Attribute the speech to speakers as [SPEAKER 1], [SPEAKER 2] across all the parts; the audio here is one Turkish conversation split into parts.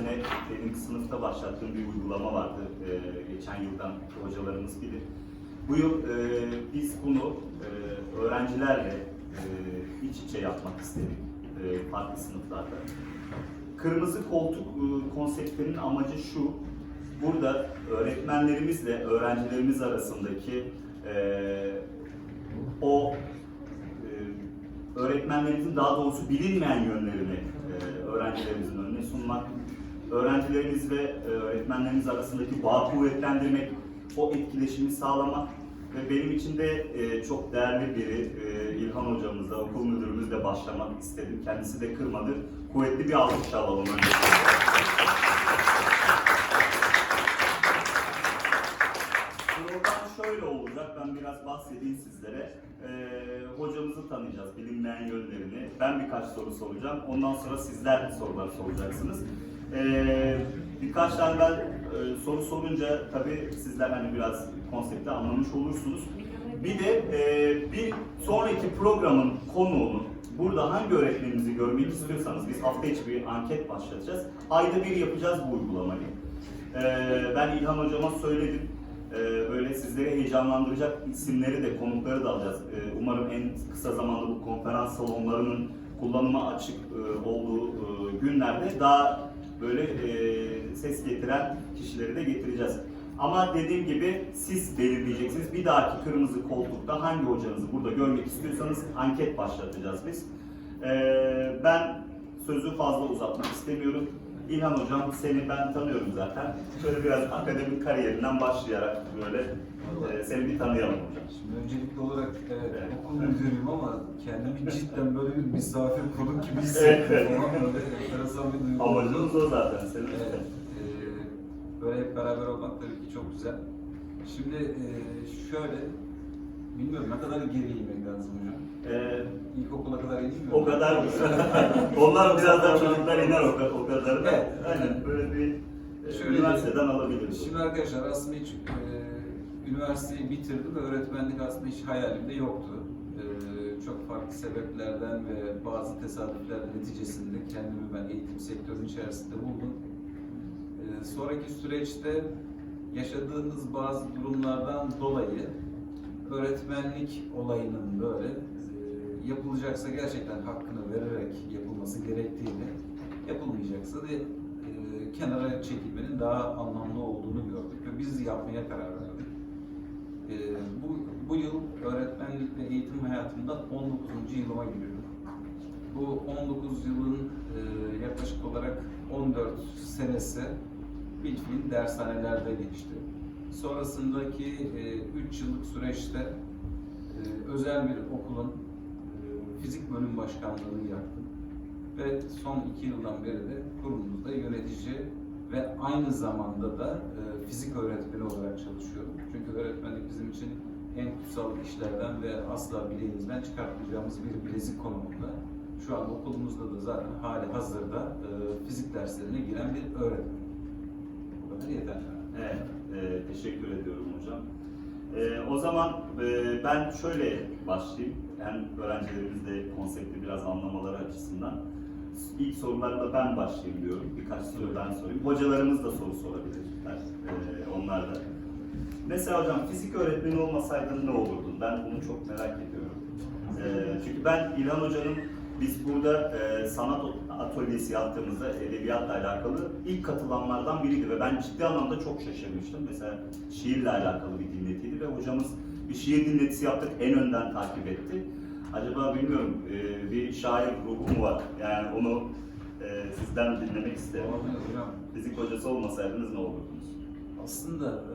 [SPEAKER 1] sene benim sınıfta başlattığım bir uygulama vardı. Ee, geçen yıldan hocalarımız bilir. Bu yıl e, biz bunu e, öğrencilerle e, iç içe yapmak istedik e, farklı sınıflarda. Kırmızı koltuk e, konseptinin amacı şu, burada öğretmenlerimizle öğrencilerimiz arasındaki e, o e, öğretmenlerimizin daha doğrusu bilinmeyen yönlerini e, öğrencilerimizin önüne sunmak, öğrencilerimiz ve e, öğretmenlerimiz arasındaki bağı kuvvetlendirmek, o etkileşimi sağlamak ve benim için de e, çok değerli biri e, İlhan hocamızla, okul müdürümüzle başlamak istedim. Kendisi de kırmadı. Kuvvetli bir alkış alalım önce. Program şöyle olacak, ben biraz bahsedeyim sizlere. Ee, hocamızı tanıyacağız, bilinmeyen yönlerini. Ben birkaç soru soracağım, ondan sonra sizler sorular soracaksınız. Ee, birkaç tane ben e, soru sorunca tabii sizler hani biraz konsepti anlamış olursunuz. Bir de e, bir sonraki programın konuğunu burada hangi öğretmenimizi görmek istiyorsanız biz hafta içi bir anket başlatacağız. Ayda bir yapacağız bu uygulamayı. Ee, ben İlhan hocama söyledim. Ee, böyle sizleri heyecanlandıracak isimleri de konukları da alacağız. Umarım en kısa zamanda bu konferans salonlarının kullanıma açık e, olduğu e, günlerde daha böyle e, ses getiren kişileri de getireceğiz. Ama dediğim gibi siz belirleyeceksiniz. Bir dahaki kırmızı koltukta hangi hocanızı burada görmek istiyorsanız anket başlatacağız biz. Ee, ben sözü fazla uzatmak istemiyorum. İlhan Hocam seni ben tanıyorum zaten. Şöyle biraz akademik kariyerinden başlayarak böyle e, seni bir tanıyalım hocam.
[SPEAKER 2] Şimdi öncelikli olarak evet,
[SPEAKER 1] Evet.
[SPEAKER 2] okul müdürüyüm ama kendimi cidden böyle bir misafir kulum gibi hissediyorum.
[SPEAKER 1] Evet.
[SPEAKER 2] Falan böyle enteresan bir duygu.
[SPEAKER 1] Amacımız o zaten senin.
[SPEAKER 2] Evet, e, böyle hep beraber olmak tabii ki çok güzel. Şimdi e, şöyle, bilmiyorum ne kadar geri inmek lazım hocam.
[SPEAKER 1] Ee,
[SPEAKER 2] İlkokula kadar mi?
[SPEAKER 1] o kadar Onlar biraz daha çocuklar iner o, kadar- o kadar.
[SPEAKER 2] Evet.
[SPEAKER 1] Aynen böyle bir e,
[SPEAKER 2] Şöyle
[SPEAKER 1] üniversiteden alabiliriz.
[SPEAKER 2] Şimdi arkadaşlar aslında hiç e, üniversiteyi bitirdim ve öğretmenlik aslında hiç hayalimde yoktu. E, çok farklı sebeplerden ve bazı tesadüfler neticesinde kendimi ben eğitim sektörünün içerisinde buldum. E, sonraki süreçte yaşadığımız bazı durumlardan dolayı öğretmenlik olayının böyle e, yapılacaksa gerçekten hakkını vererek yapılması gerektiğini, yapılmayacaksa da e, kenara çekilmenin daha anlamlı olduğunu gördük ve biz yapmaya karar verdik. E, bu, bu yıl öğretmenlik ve eğitim hayatımda 19. yılıma giriyorum. Bu 19 yılın e, yaklaşık olarak 14 senesi bilfiil dershanelerde geçti. Sonrasındaki 3 yıllık süreçte e, özel bir okulun e, fizik bölüm başkanlığını yaptım. Ve son 2 yıldan beri de kurumumuzda yönetici ve aynı zamanda da e, fizik öğretmeni olarak çalışıyorum. Çünkü öğretmenlik bizim için en kutsal işlerden ve asla bileğimizden çıkartmayacağımız bir bilezik konumunda. Şu an okulumuzda da zaten hali hazırda e, fizik derslerine giren bir öğretmen. Bu kadar yeter.
[SPEAKER 1] Evet, e, teşekkür ediyorum hocam. E, o zaman e, ben şöyle başlayayım. Hem öğrencilerimiz de konsepti biraz anlamaları açısından. İlk sorularla ben başlayayım diyorum. Birkaç soru ben sorayım. Hocalarımız da soru sorabilirler. E, onlar da. Mesela hocam fizik öğretmeni olmasaydın ne olurdun? Ben bunu çok merak ediyorum. E, çünkü ben İlhan Hoca'nın biz burada e, sanat atölyesi yaptığımızda edebiyatla alakalı ilk katılanlardan biriydi ve ben ciddi anlamda çok şaşırmıştım. Mesela şiirle alakalı bir dinletiydi ve hocamız bir şiir dinletisi yaptık en önden takip etti. Acaba bilmiyorum e, bir şair ruhu mu var? Yani onu e, sizden dinlemek isterim. Fizik hocası olmasaydınız ne olurdunuz?
[SPEAKER 2] Aslında e,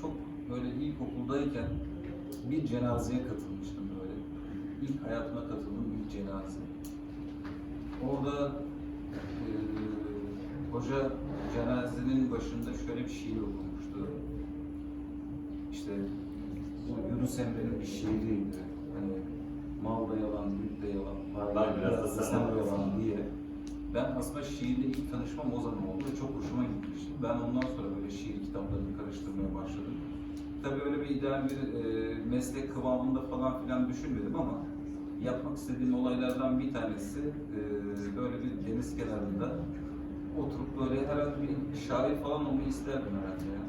[SPEAKER 2] çok böyle ilkokuldayken bir cenazeye katılmıştım böyle. İlk hayatıma katıldığım ilk cenaze. Orada e, hoca cenazenin başında şöyle bir şiir okumuştu. İşte bu Yunus Emre'nin bir şiiriydi. Hani mal da yalan, mülk de yalan,
[SPEAKER 1] Var
[SPEAKER 2] varlar
[SPEAKER 1] biraz da sen
[SPEAKER 2] yalan diye. Ben aslında şiirle ilk tanışmam o zaman oldu ve çok hoşuma gitmişti. Ben ondan sonra böyle şiir kitaplarını karıştırmaya başladım. Tabii öyle bir ideal bir e, meslek kıvamında falan filan düşünmedim ama yapmak istediğim olaylardan bir tanesi e, böyle bir deniz kenarında oturup böyle herhalde bir şair falan olmayı isterdim herhalde ya.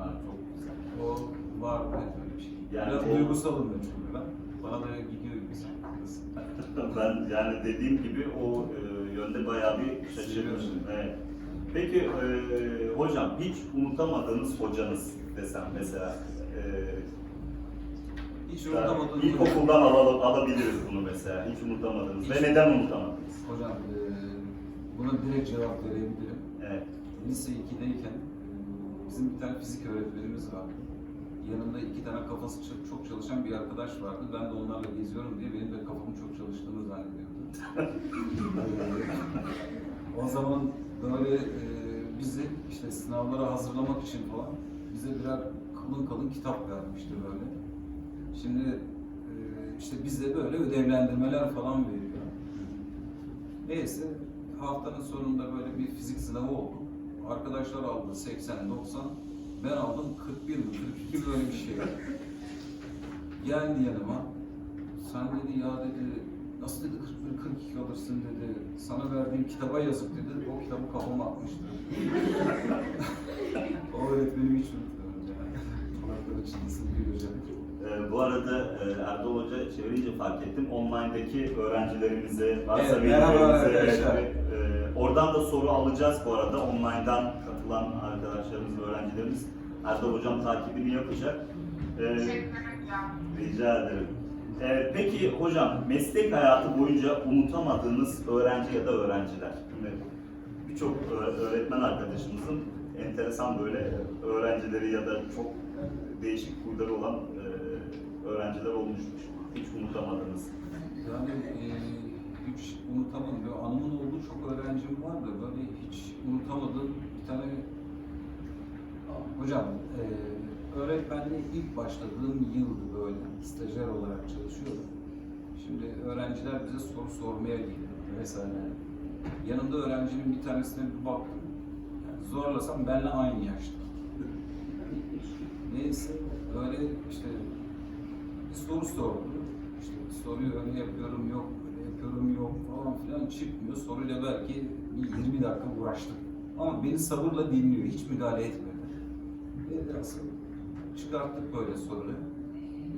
[SPEAKER 1] Ha, çok güzel.
[SPEAKER 2] O var böyle bir şey.
[SPEAKER 1] Yani
[SPEAKER 2] Biraz
[SPEAKER 1] o-
[SPEAKER 2] duygusalım ben çünkü ben. Bana da gidiyor sanki.
[SPEAKER 1] ben yani dediğim gibi o e, yönde bayağı bir şaşırmışım. Evet. Peki e, hocam hiç unutamadığınız hocanız desem mesela e,
[SPEAKER 2] Hiç
[SPEAKER 1] yani
[SPEAKER 2] unutamadığım
[SPEAKER 1] ilkokuldan alalım, alabiliriz bunu mesela. Hiç unutamadınız ve neden unutamadınız?
[SPEAKER 2] Hocam e, buna direkt cevap verebilirim.
[SPEAKER 1] Evet.
[SPEAKER 2] Lise 2'deyken e, bizim bir tane fizik öğretmenimiz vardı. Yanımda iki tane kafası çok, çok çalışan bir arkadaş vardı. Ben de onlarla geziyorum diye benim de kafamın çok çalıştığını zannediyordu. o zaman böyle e, bizi işte sınavlara hazırlamak için falan bize birer kalın kalın kitap vermişti böyle. Şimdi e, işte bize böyle ödevlendirmeler falan veriyor. Neyse haftanın sonunda böyle bir fizik sınavı oldu. Arkadaşlar aldı 80, 90. Ben aldım 41 mi, 42 mi öyle bir şey. Geldi yanıma. Sen dedi ya dedi nasıl dedi 41, 42 alırsın dedi. Sana verdiğim kitaba yazık dedi. O kitabı kafama atmıştı. o öğretmenimi hiç unutmuyorum yani. Kulakları çınlasın bir hocam.
[SPEAKER 1] Ee, bu arada e, Erdal Hoca çevirince fark ettim. Online'daki öğrencilerimize, varsa
[SPEAKER 2] Evet, merhaba
[SPEAKER 1] velilerimize,
[SPEAKER 2] arkadaşlar.
[SPEAKER 1] evet, e, oradan da soru alacağız bu arada. Online'dan katılan arkadaşlarımız, öğrencilerimiz Erdal Hocam takibini yapacak. Ee, rica ederim. Ee, peki hocam, meslek hayatı boyunca unutamadığınız öğrenci ya da öğrenciler. Birçok ö- öğretmen arkadaşımızın enteresan böyle öğrencileri ya da çok değişik huyları olan e, öğrenciler olmuştur. Hiç unutamadınız.
[SPEAKER 2] Yani e, hiç unutamadım. Böyle anımın olduğu çok öğrencim var da böyle hiç unutamadığım bir tane hocam e, öğretmenliğe ilk başladığım yıldı böyle stajyer olarak çalışıyordum. Şimdi öğrenciler bize soru sormaya geliyor vesaire. Yanımda öğrencinin bir tanesine bir baktım. Yani zorlasam benimle aynı yaşta. Neyse böyle işte soru sordu. İşte soruyu öyle yapıyorum yok, böyle yapıyorum yok falan filan çıkmıyor. Soruyla belki bir 20 dakika uğraştık. Ama beni sabırla dinliyor, hiç müdahale etmedi. Ve çıkarttık böyle soruyu.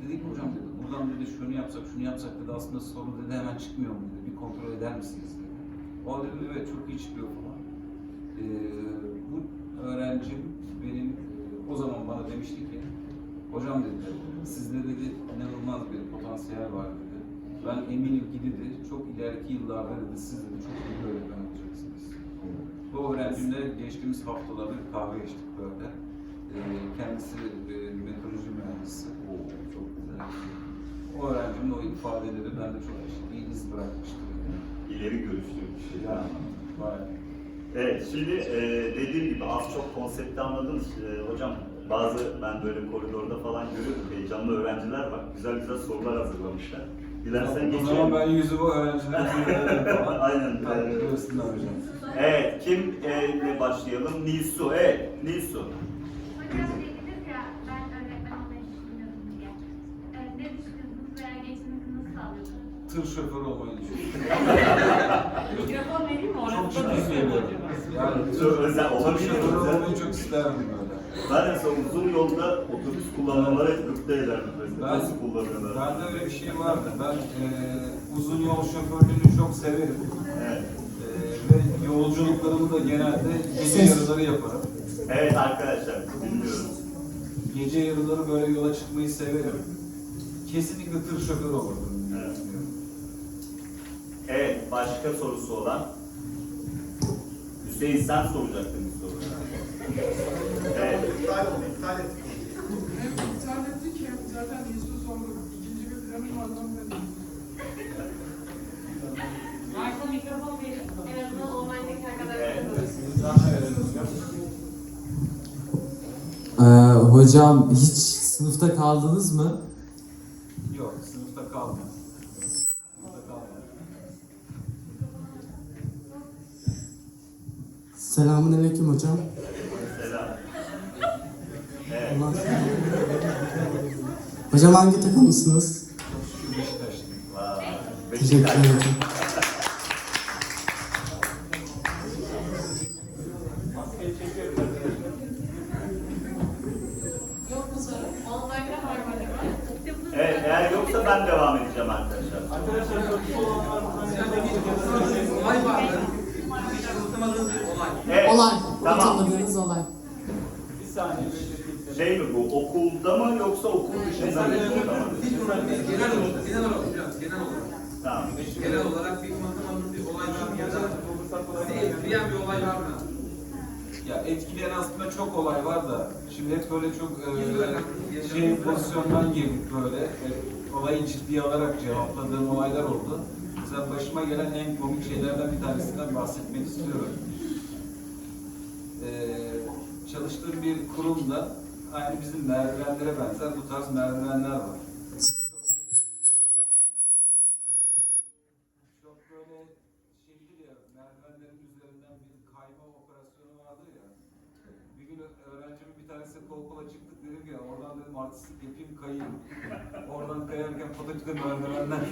[SPEAKER 2] Dedik hocam dedi, buradan dedi şunu yapsak, şunu yapsak dedi aslında soru dedi hemen çıkmıyor mu dedi, bir kontrol eder misiniz dedi. O dedim evet çok iyi çıkıyor falan. Ee, bu öğrencim benim e, o zaman bana demişti ki hocam dedi sizde dedi inanılmaz bir potansiyel var dedi. Ben eminim ki dedi çok ileriki yıllarda dedi siz dedi çok iyi bir öğretmen olacaksınız. Bu öğrencimle geçtiğimiz haftalarda kahve içtik böyle. Ee, kendisi e, meteoroloji mühendisi. çok güzel. O öğrencimin o ifadeleri bende çok iyi iz bırakmıştı.
[SPEAKER 1] İleri görüşlü bir şey.
[SPEAKER 2] Yani, bayağı.
[SPEAKER 1] Evet, şimdi e, dediğim gibi az çok konsepti anladınız. E, hocam bazı ben böyle koridorda falan görüyorum heyecanlı öğrenciler var. Güzel güzel sorular hazırlamışlar. Dilersen
[SPEAKER 2] O
[SPEAKER 1] geçelim.
[SPEAKER 2] zaman ben yüzümü falan.
[SPEAKER 1] Aynen,
[SPEAKER 2] görsünler hocam.
[SPEAKER 1] Evet, kim e, ile başlayalım? Nilsu, evet,
[SPEAKER 3] ben sağlıyorsunuz?
[SPEAKER 2] Tır şoförü olmayı düşünüyorum.
[SPEAKER 4] Mikrofon vereyim mi?
[SPEAKER 2] Çok ciddi söylüyorum. Yani
[SPEAKER 1] Çok özel,
[SPEAKER 2] tır
[SPEAKER 1] olabilir
[SPEAKER 2] şoförü
[SPEAKER 1] özel.
[SPEAKER 2] olmayı çok isterdim böyle.
[SPEAKER 1] Ben mesela uzun yolda otobüs kullananlara hep gıpta ederdim mesela.
[SPEAKER 2] Ben,
[SPEAKER 1] Nasıl kullanıyorlar?
[SPEAKER 2] bende öyle bir şey vardı. Ben eee, uzun yol şoförlüğünü çok severim.
[SPEAKER 1] Evet.
[SPEAKER 2] Eee, ve yolculuklarımı da genelde gece yarıları yaparım.
[SPEAKER 1] evet arkadaşlar, dinliyoruz.
[SPEAKER 2] Gece yarıları böyle yola çıkmayı severim. Kesinlikle tır şoförü olurdum.
[SPEAKER 1] Evet. Evet, başka sorusu olan? Hüseyin sen soracaktın. Evet.
[SPEAKER 5] İptal oldu, iptal.
[SPEAKER 6] Hem iptal ettik hem zaten yüzü sordu. İkinci bir planım var lan.
[SPEAKER 4] Marka mikrofon vereyim. En azından online'daki arkadaşlarımız.
[SPEAKER 7] Ee, hocam hiç sınıfta kaldınız mı?
[SPEAKER 2] Yok, sınıfta kalma. Sınıfta kalma.
[SPEAKER 7] Selamünaleyküm hocam. Hocam hangi takımlısınız?
[SPEAKER 2] Teşekkür
[SPEAKER 1] ederim.
[SPEAKER 7] Evet,
[SPEAKER 1] eğer
[SPEAKER 7] yoksa
[SPEAKER 1] ben devam edeceğim arkadaşlar.
[SPEAKER 5] Olay vardı. Olay.
[SPEAKER 1] Tamam.
[SPEAKER 7] Olay. Bir saniye.
[SPEAKER 1] Şey mi bu okulda mı yoksa okul dışında mı?
[SPEAKER 5] Hiç. Genel olarak, genel olarak, biraz genel olarak.
[SPEAKER 1] Tamam.
[SPEAKER 5] Genel olarak bir unutamadığınız bir olay var mı? Ya da etkileyen bir olay var mı?
[SPEAKER 2] Ya etkileyen aslında çok olay var da şimdi hep böyle çok e, şey pozisyondan girdik böyle e, olayı ciddiye alarak cevapladığım olaylar oldu. Mesela başıma gelen en komik şeylerden bir tanesinden bahsetmek istiyorum. E, çalıştığım bir kurumda aynı bizim merdivenlere benzer bu tarz merdivenler var. Çok böyle şeydir ya merdivenlerin üzerinden bir kayma operasyonu vardır ya. Bir gün öğrencimin bir tanesi kol kola çıktık dedim oradan dedim artistlik yapayım kayayım. Oradan kayarken pataküte merdivenden